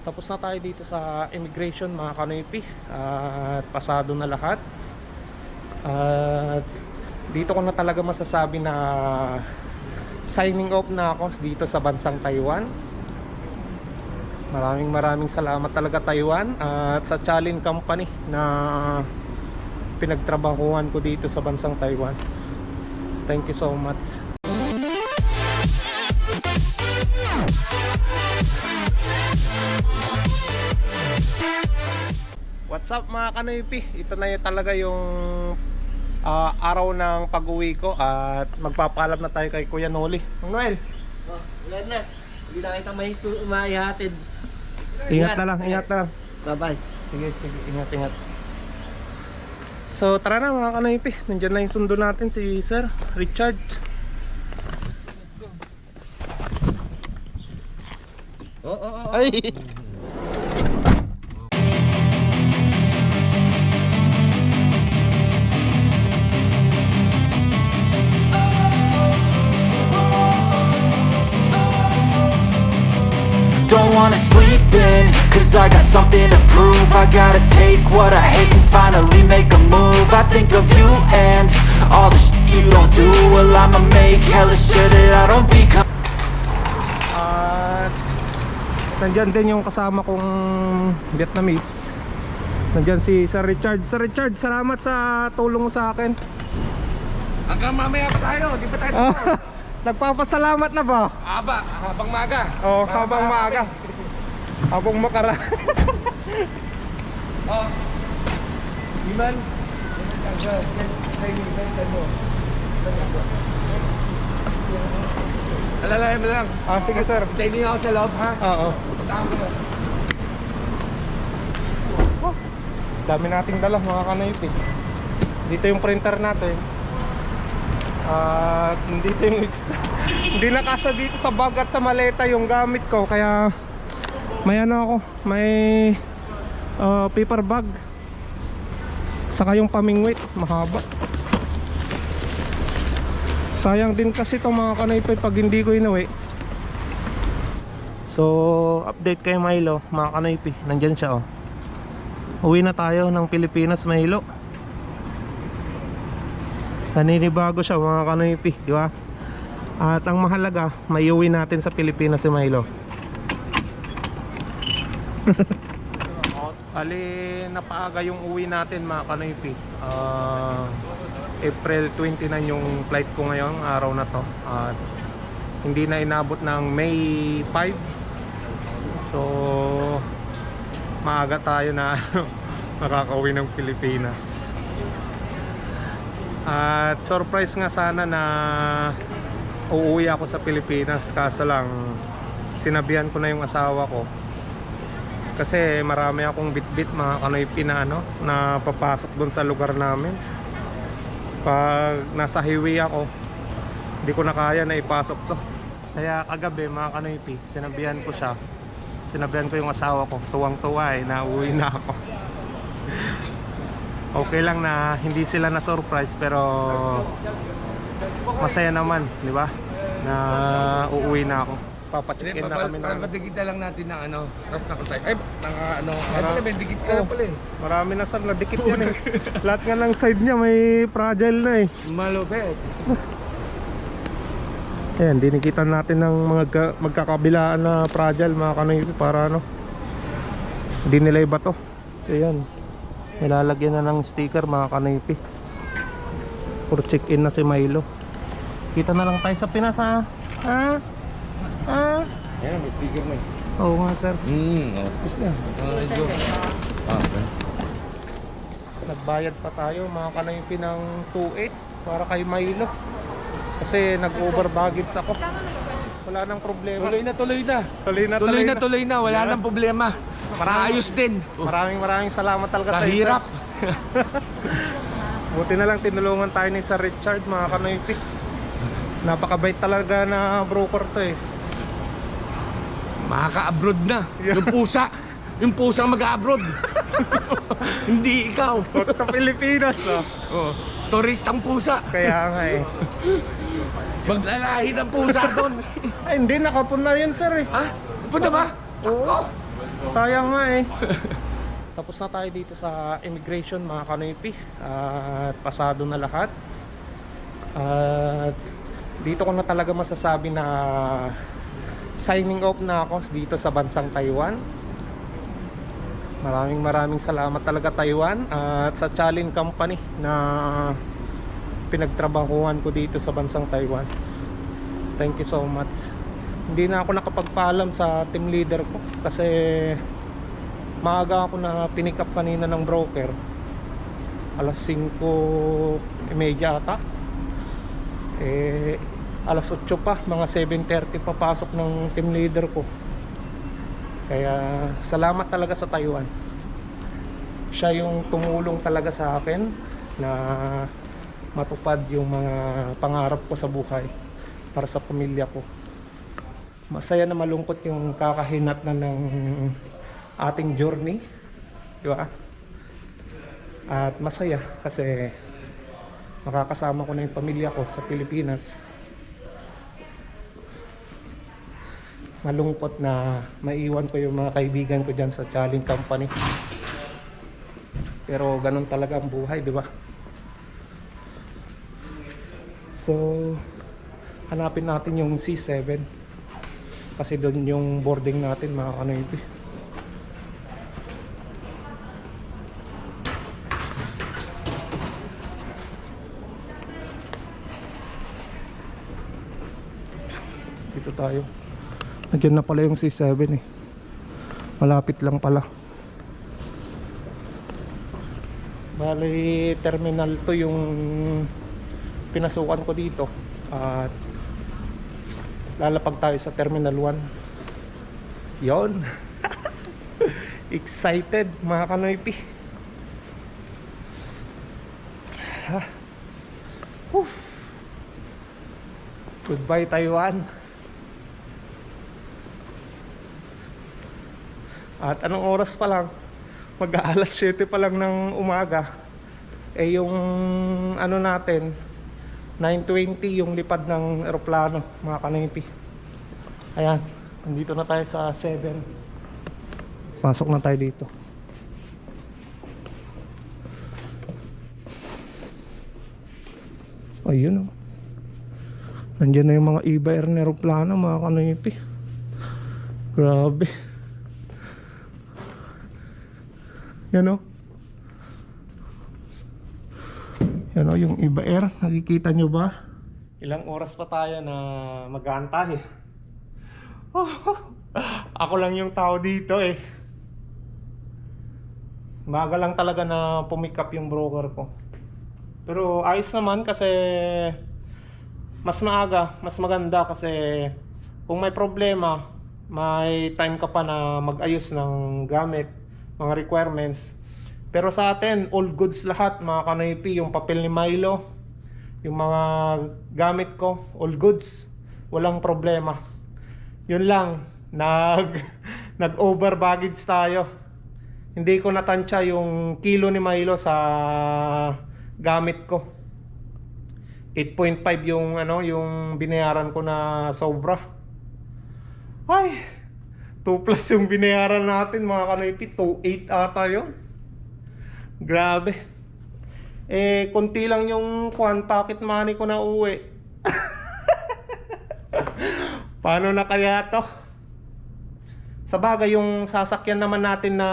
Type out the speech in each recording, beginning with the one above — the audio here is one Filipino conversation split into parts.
Tapos na tayo dito sa immigration mga kanoypi at pasado na lahat. At dito ko na talaga masasabi na signing off na ako dito sa bansang Taiwan. Maraming maraming salamat talaga Taiwan at sa Chalin Company na pinagtrabahuhan ko dito sa bansang Taiwan. Thank you so much. What's up mga kanoypi? Ito na yung talaga yung ah, araw ng pag-uwi ko at magpapaalam na tayo kay Kuya Noli. Mang Noel, Oh, wala na. Hindi na kita may maihatid. ingat na lang, ingat na lang. Bye-bye. Sige, sige, ingat, ingat. So tara na mga kanoypi, nandiyan na yung sundo natin si Sir Richard. Oo, oo, oo. Ay! Cause I got something to prove I gotta take what I hate and finally make a move I think of you and all the shit you don't do Well I'ma make hella sure that I don't become At nandyan din yung kasama kong Vietnamese. Nandyan si Sir Richard. Sir Richard, salamat sa tulong mo sa akin. Hanggang mamaya pa tayo, di ba tayo? Ah, Nagpapasalamat na ba? Aba, habang maga. Oh, habang maaga. Habang makara. Oh. Iman. Alalayan mo lang. ah, sige sir. Tayo ako sa loob, ha? Oo. Oh, dami nating dala mga kanaypi. Dito yung printer natin. At dito yung extra. Hindi na kasya dito sa bag at sa maleta yung gamit ko. Kaya may ano ako, may uh, paper bag. Saka yung pamingwit, mahaba. Sayang din kasi itong mga kanaypi pag hindi ko inuwi. So, update kay Milo, mga kanaypi. Nandyan siya oh. Uwi na tayo ng Pilipinas, Milo. Naninibago siya mga kanoypi, di ba? At ang mahalaga, may uwi natin sa Pilipinas si Milo. Ali, napaaga yung uwi natin mga kanoypi. Ah, April 29 yung flight ko ngayong araw na to. At hindi na inabot ng May 5. So, maaga tayo na makakauwi ng Pilipinas. At surprise nga sana na uuwi ako sa Pilipinas kaso lang sinabihan ko na yung asawa ko kasi marami akong bitbit mga kanoypi na na papasok doon sa lugar namin. Pag nasa highway ako hindi ko na kaya na ipasok to. Kaya kagabi mga kanoypi sinabihan ko siya. Sinabihan ko yung asawa ko. Tuwang tuwa eh na uwi na ako. Okay lang na hindi sila na surprise pero masaya naman di ba? Na uuwi na ako papacheck in na kami na Papadigita lang natin ng ano, ras na tayo. Ay, naka ano, ay Para- pala, may digit ka Oh. pala eh. marami na sir nadikit yan eh lahat nga ng side niya may fragile na eh Malupit. Ayan, dinikitan natin ng mga ga- magkakabilaan na fragile mga kanoy para ano hindi nila iba to so yan nilalagyan na ng sticker mga kanoypi for check in na si Milo kita na lang tayo sa Pinas ha ha ha Yan, may sticker na eh. oo nga sir Hmm, oh. Tapos na. Ah, medyo. Ah, okay. nagbayad pa tayo mga kanoypi ng 2.8 para kay Milo kasi nag-over baggage ako wala nang problema Tuloy na, tuloy na. tuloy na Tuloy na, tuloy na. Wala nang problema. Maraming- Maayos din. Maraming maraming salamat talaga Sa sa hirap. Buti na lang tinulungan tayo ni Sir Richard mga kanoypi. Napakabait talaga na broker to eh. Makaka-abroad na. Yeah. Yung pusa. Yung pusa mag-abroad. Hindi ikaw. Sa Pilipinas oh. Oh, turistang pusa. Kaya nga eh. Maglalahi ng pusa doon. Ay hindi nakapun na yun sir eh. ha? Punta ba? Oo. Sayang nga eh. Tapos na tayo dito sa immigration mga kanoypi. At pasado na lahat. At dito ko na talaga masasabi na signing off na ako dito sa bansang Taiwan. Maraming maraming salamat talaga Taiwan at sa Chalin Company na pinagtrabahuhan ko dito sa bansang Taiwan. Thank you so much. Hindi na ako nakapagpaalam sa team leader ko kasi maaga ako na pinick up kanina ng broker. Alas 5.30 ata. Eh, alas 8 pa, mga 7.30 papasok ng team leader ko. Kaya salamat talaga sa Taiwan. Siya yung tumulong talaga sa akin na matupad yung mga pangarap ko sa buhay para sa pamilya ko. Masaya na malungkot yung kakahinat na ng ating journey. Di ba? At masaya kasi makakasama ko na yung pamilya ko sa Pilipinas. Malungkot na maiwan ko yung mga kaibigan ko dyan sa Chaling Company. Pero ganun talaga ang buhay, di ba? So, hanapin natin yung C7. Kasi doon yung boarding natin, mga kanoypi. Dito tayo. Nandiyan na pala yung C7 eh. Malapit lang pala. Bali, terminal to yung pinasukan ko dito. At lalapag tayo sa terminal 1. Yon. Excited mga kanoypi. Goodbye Taiwan. At anong oras pa lang? Mag-aalas 7 pa lang ng umaga. Eh yung ano natin, 9.20 yung lipad ng eroplano, mga kanipi. Ayan, nandito na tayo sa 7. Pasok na tayo dito. Ayun oh. Nandiyan na yung mga iba-air na eroplano, mga kanipi. Grabe. Yan o. Yan o, yung iba air. Nakikita nyo ba? Ilang oras pa tayo na mag-aantay. Ako lang yung tao dito eh. Maga lang talaga na pumikap yung broker ko. Pero ayos naman kasi mas maaga, mas maganda kasi kung may problema, may time ka pa na mag-ayos ng gamit mga requirements. Pero sa atin, all goods lahat, mga kanoypi, yung papel ni Milo, yung mga gamit ko, all goods, walang problema. Yun lang, nag nag-over baggage tayo. Hindi ko natansya yung kilo ni Milo sa gamit ko. 8.5 yung ano, yung binayaran ko na sobra. Ay, 2 plus yung binayaran natin mga kanoypi 2.8 ata yun. Grabe. Eh konti lang yung kwan pocket money ko na uwi. Paano na kaya to? Sa bagay yung sasakyan naman natin na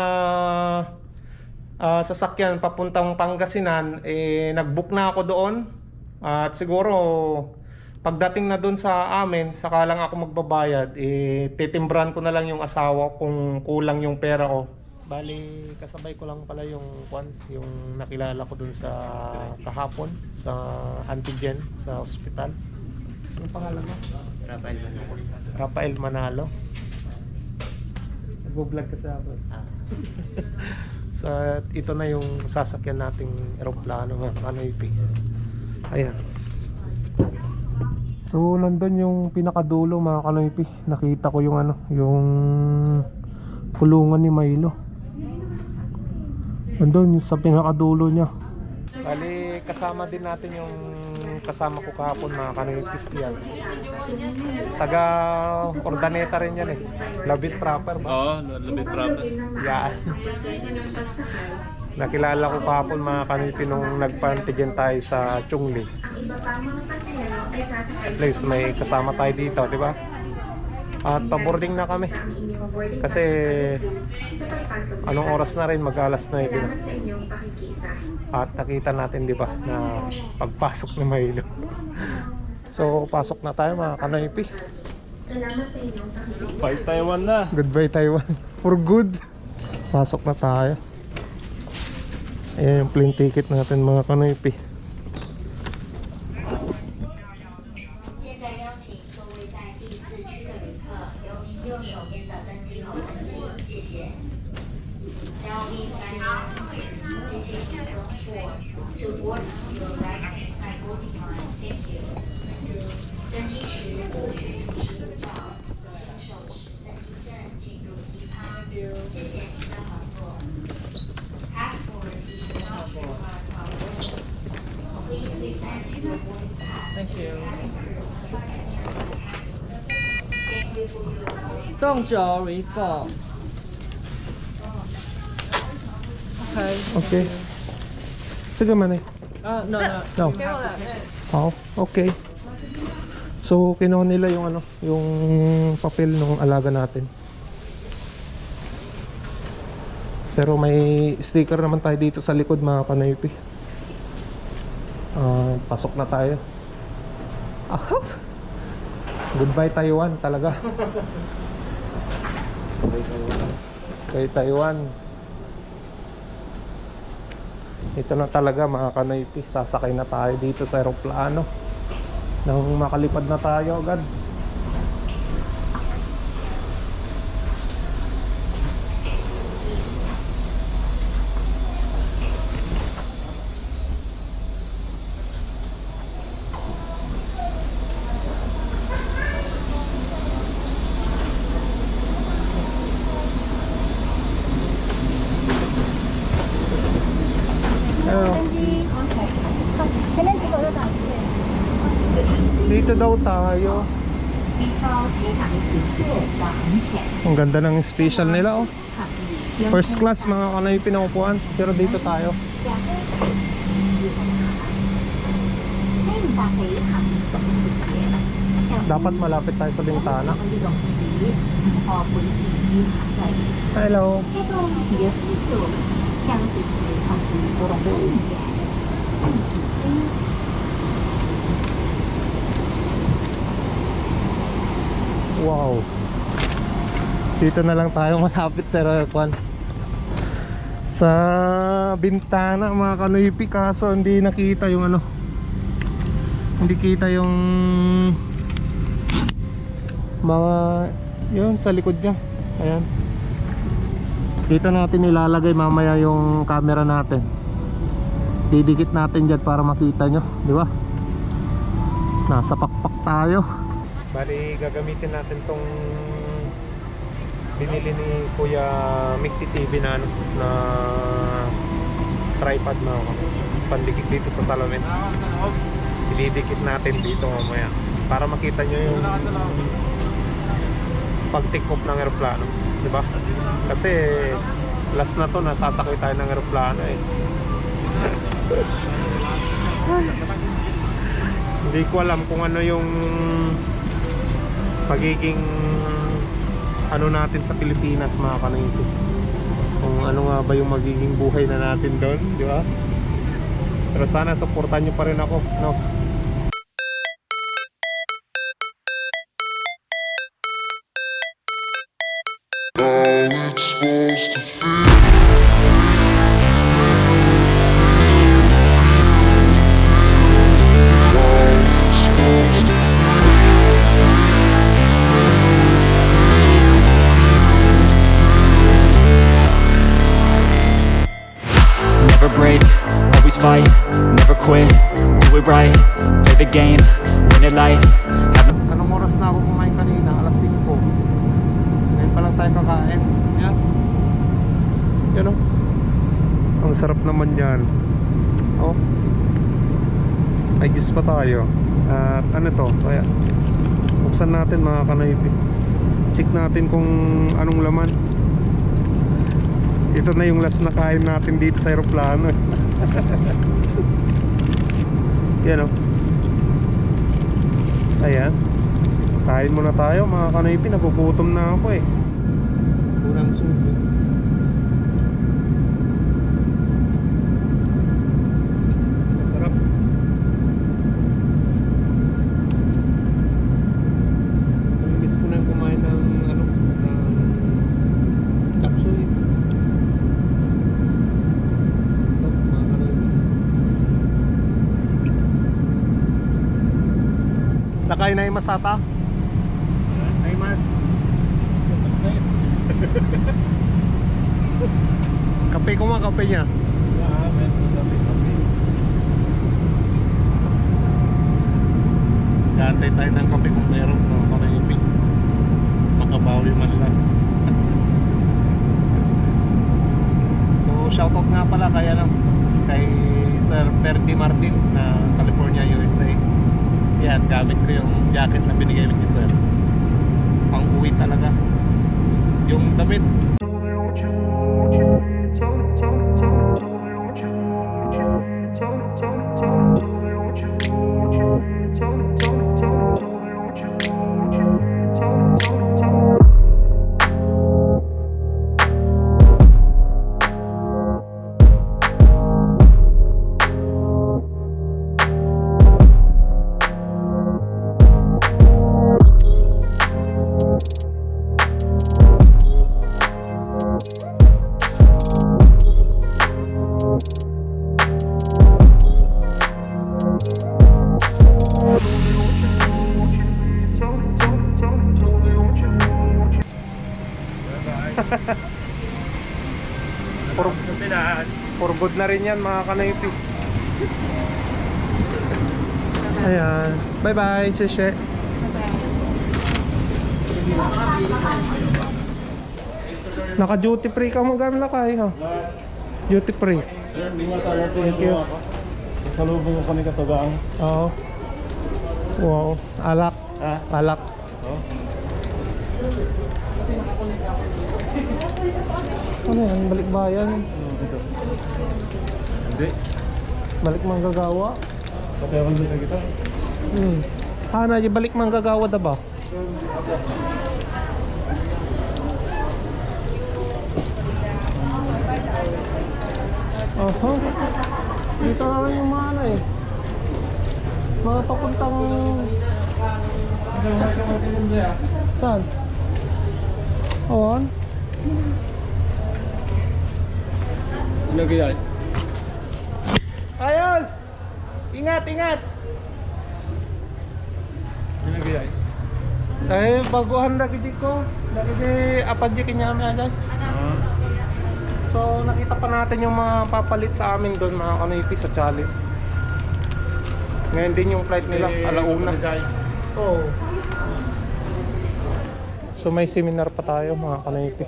ah, sasakyan papuntang Pangasinan eh nagbook na ako doon. At siguro pagdating na doon sa amin, saka lang ako magbabayad, eh, titimbran ko na lang yung asawa kung kulang yung pera ko. Bali, kasabay ko lang pala yung kwan, yung nakilala ko doon sa kahapon, sa antigen, sa ospital. Anong pangalan mo? Rafael Manalo. Rafael Manalo. Nag-vlog ka sa. Ah. So, ito na yung sasakyan nating eroplano, mga kanoypi. Ayan. So, nandun yung pinakadulo mga kanoypi. Nakita ko yung ano, yung kulungan ni Milo. Nandun sa pinakadulo niya. Bali, kasama din natin yung kasama ko kahapon mga kanipit yan. Taga Ordaneta rin yan eh. Labit proper ba? Oo, labit proper. Yan. Nakilala ko kahapon mga kanipi nung nagpantigyan tayo sa Chungli. At least may kasama tayo dito, di ba? At pa-boarding na kami. Kasi anong oras na rin, mag-alas 9 na. At nakita natin, di ba, na pagpasok ni Milo. so, pasok na tayo mga kanipi. Fight Taiwan na. Goodbye Taiwan. For good. Pasok na tayo. Ayan yung plane ticket natin mga kanoypi. 九 raise four. Okay. Okay. Sige man eh. Ah, no, no. No. Oh, okay. So, kinuha nila yung ano, yung papel ng alaga natin. Pero may sticker naman tayo dito sa likod mga kanaypi. Ah, pasok na tayo. Ah, Goodbye Taiwan talaga. Kay Taiwan. Ito na talaga mga kanaypi. Sasakay na tayo dito sa aeroplano. Nang makalipad na tayo agad. tayo. Ang ganda ng special nila oh. First class mga kanay pinaupuan. Pero dito tayo. Dapat malapit tayo sa bintana. Hello. Hello. Dito na lang tayo malapit sa aeropan. Sa bintana mga kanoypi kaso hindi nakita yung ano. Hindi kita yung mga yun sa likod niya. Ayan. Dito natin ilalagay mamaya yung camera natin. Didikit natin dyan para makita nyo, di ba? Nasa pakpak tayo. Bali, gagamitin natin tong binili ni Kuya Mikti TV na ano, na tripod na ako. Pandikit dito sa salamin. Ididikit natin dito mamaya para makita nyo yung pag-take off ng eroplano, di ba? Kasi last na to nasasakay tayo ng eroplano eh. Hindi ko alam kung ano yung magiging ano natin sa Pilipinas mga kanito. Kung ano nga ba yung magiging buhay na natin doon, di ba? Pero sana supportan nyo pa rin ako, no? Never game, win it life, Anong oras na ako kumain kanina? Alas 5. Ngayon pa lang tayo kakain. Yan. Yan oh. Ang sarap naman yan. Oh. Ay, gis pa tayo. At ano to? Kaya, buksan natin mga kanoypi. Check natin kung anong laman. Ito na yung last na kain natin dito sa aeroplano. eh. Yan o. Ayan. Kain muna tayo mga kanoypi. Nagugutom na ako eh. Unang subo. Sarap. Miss ko nang kumain ng ano, ng tapsoy. Ito, mga kanoypi. Nakain na yung masata? Ay mas. kape ko nga, kape niya. Gantay tayo ng kape kung meron mga kanaipin. Makabawi man lang. so shoutout nga pala kay ano, kay Sir Perdi Martin na California, USA. Yan, gamit ko yung jacket na binigay ni Sir. Pang uwi talaga. Yung damit, For good na rin yan mga kanaypi. Ayan. Bye bye, Sheshe. Naka duty free ka mo gamit na kayo. Duty free. Sir, hindi nga tayo Thank you. Salubong ko ni Katugang. Oo. Wow. Alak. Ha? Alak. Oh. Ano yan? Balik bayan. Dito. Hindi. Balik manggagawa. Kaya kung hindi kita. Hmm. Ah, na balik manggagawa da ba? Oho. Dito na lang yung mga ano eh. Mga papuntang... Saan? Awan? Ilagay Ayos! Ingat, ingat! Ilagay Eh, baguhan lagi di ko. Lagi di apad di kinyami agad. So, nakita pa natin yung mga papalit sa amin doon, mga kanipi sa challenge. Ngayon din yung flight nila, alauna. Oo. So, may seminar pa tayo, mga kanipi.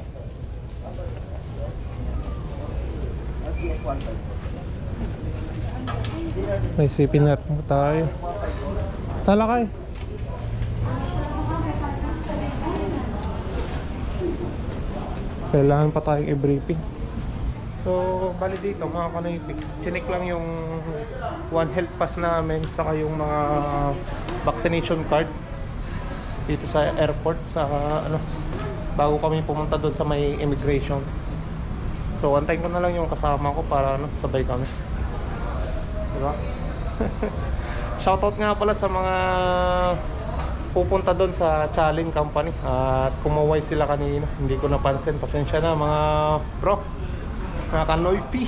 May seminar pa tayo. Talakay. Kailangan pa tayong i-briefing. So, bali dito mga kanoypi, chinik lang yung One Health Pass namin saka yung mga vaccination card dito sa airport sa ano bago kami pumunta doon sa may immigration. So, antayin ko na lang yung kasama ko para ano, sabay kami. Diba? Shoutout nga pala sa mga pupunta doon sa Chalin Company at kumaway sila kanina. Hindi ko napansin. Pasensya na mga bro. Mga kanoypi.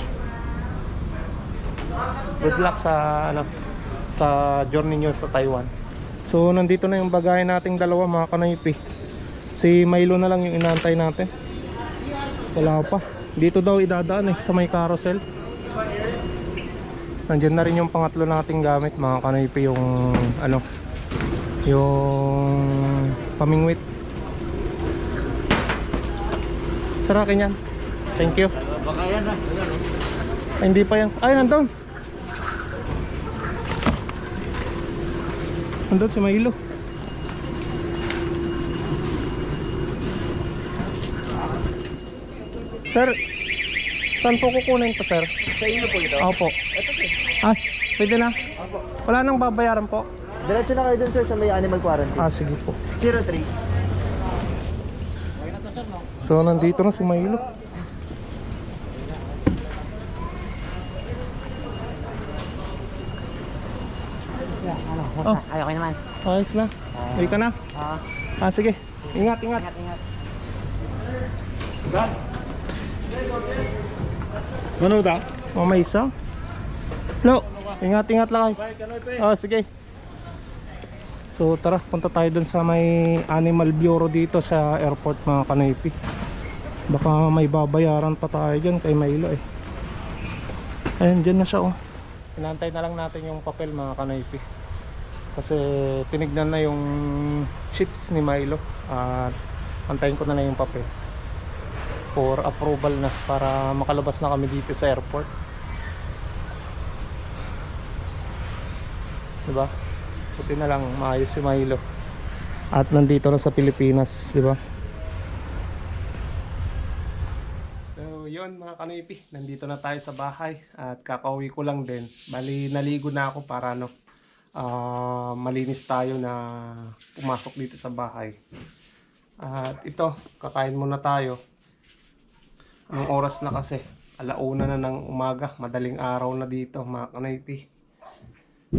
Good luck sa ano sa journey nyo sa Taiwan. So nandito na yung bagahe nating dalawa mga kanoypi. Si Milo na lang yung inaantay natin. Wala pa. Dito daw idadaan eh sa may carousel. Nandiyan na rin yung pangatlo nating gamit mga kanoypi yung ano yung pamingwit. Tara akin yan. Thank you. Baka yan ah. Ayan, oh. Ay, hindi pa yan. Ay, nandun. Nandun si Milo. Sir, saan po kukunin to, sir? Sa inyo po ito? Opo. Ito po. Ah, pwede na. Opo. Wala nang babayaran po. Diretso na kayo dun sir sa may animal quarantine. Ah, sige po. 03. So, nandito na si Milo. Oh, Ayaw ko naman. Ayos na. Uwi ka na. Ah, Ah, sige. Ingat, ingat. ingat, ingat. Ano daw? Oh, may isa. Lo, ingat, ingat lang kayo. Oh, sige. So, tara. Punta tayo dun sa may Animal Bureau dito sa airport mga kanipi. Baka may babayaran pa tayo dyan kay Milo eh. Ayun, dyan na siya oh. Inantay na lang natin yung papel mga kanipi. Kasi tinignan na yung chips ni Milo. At antayin ko na lang yung papel. For approval na para makalabas na kami dito sa airport. Diba? Buti na lang maayos si Milo. At nandito na sa Pilipinas, di ba? So, yun mga kanipi, nandito na tayo sa bahay at kakauwi ko lang din. Bali, naligo na ako para no, ah, malinis tayo na pumasok dito sa bahay. At ito, kakain muna tayo. Anong oras na kasi? Alauna na ng umaga, madaling araw na dito mga kanipi.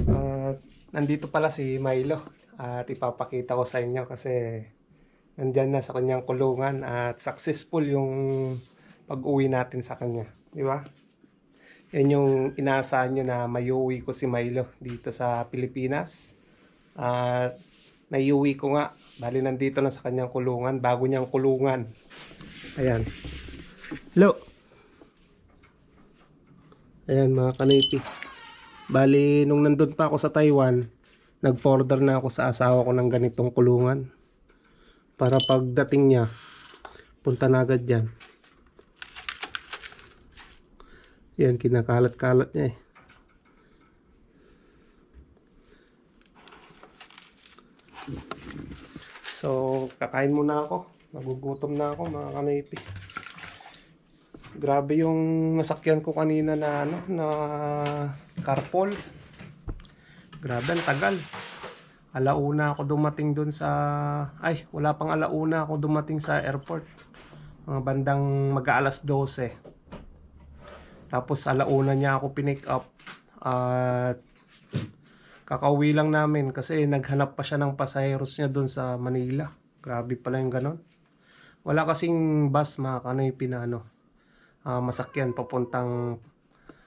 At nandito pala si Milo at ipapakita ko sa inyo kasi nandyan na sa kanyang kulungan at successful yung pag-uwi natin sa kanya. Di ba? Yan yung inaasahan nyo na mayuwi ko si Milo dito sa Pilipinas. At naiuwi ko nga. Bali nandito na sa kanyang kulungan. Bago niyang kulungan. Ayan. Hello. Ayan mga kanipi. Bali, nung nandun pa ako sa Taiwan, nag-order na ako sa asawa ko ng ganitong kulungan. Para pagdating niya, punta na agad yan. Yan, kinakalat-kalat niya eh. So, kakain muna ako. Nagugutom na ako mga kanipi. Grabe yung nasakyan ko kanina na ano na carpool. Grabe ang tagal. Alauna ako dumating dun sa ay wala pang alauna ako dumating sa airport. Mga bandang mag-aalas 12. Tapos alauna niya ako pinick up at kakauwi lang namin kasi naghanap pa siya ng pasaheros niya dun sa Manila. Grabe pala yung ganon. Wala kasing bus mga kanoy na ano, ah, masakyan papuntang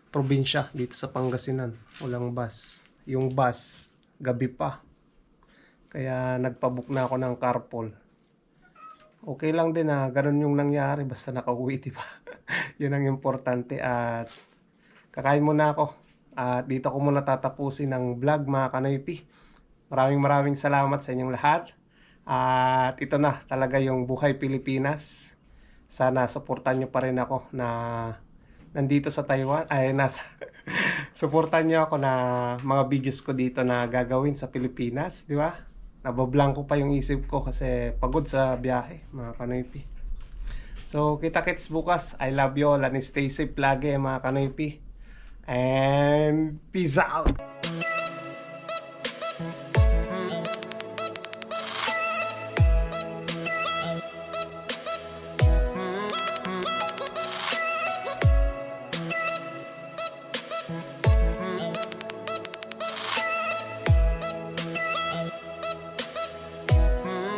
probinsya dito sa Pangasinan. Walang bus. Yung bus, gabi pa. Kaya nagpabook na ako ng carpool. Okay lang din na ganun yung nangyari basta nakauwi, di ba? Yun ang importante at kakain muna ako. At dito ko muna tatapusin ang vlog mga kanoypi. Maraming maraming salamat sa inyong lahat. At ito na talaga yung buhay Pilipinas. Sana suportan nyo pa rin ako na nandito sa Taiwan. Ay, nasa... suportan nyo ako na mga videos ko dito na gagawin sa Pilipinas. Di ba? Nabablanko pa yung isip ko kasi pagod sa biyahe mga kanoypi. So, kita-kits bukas. I love you all and stay safe lagi mga kanoypi. And peace out!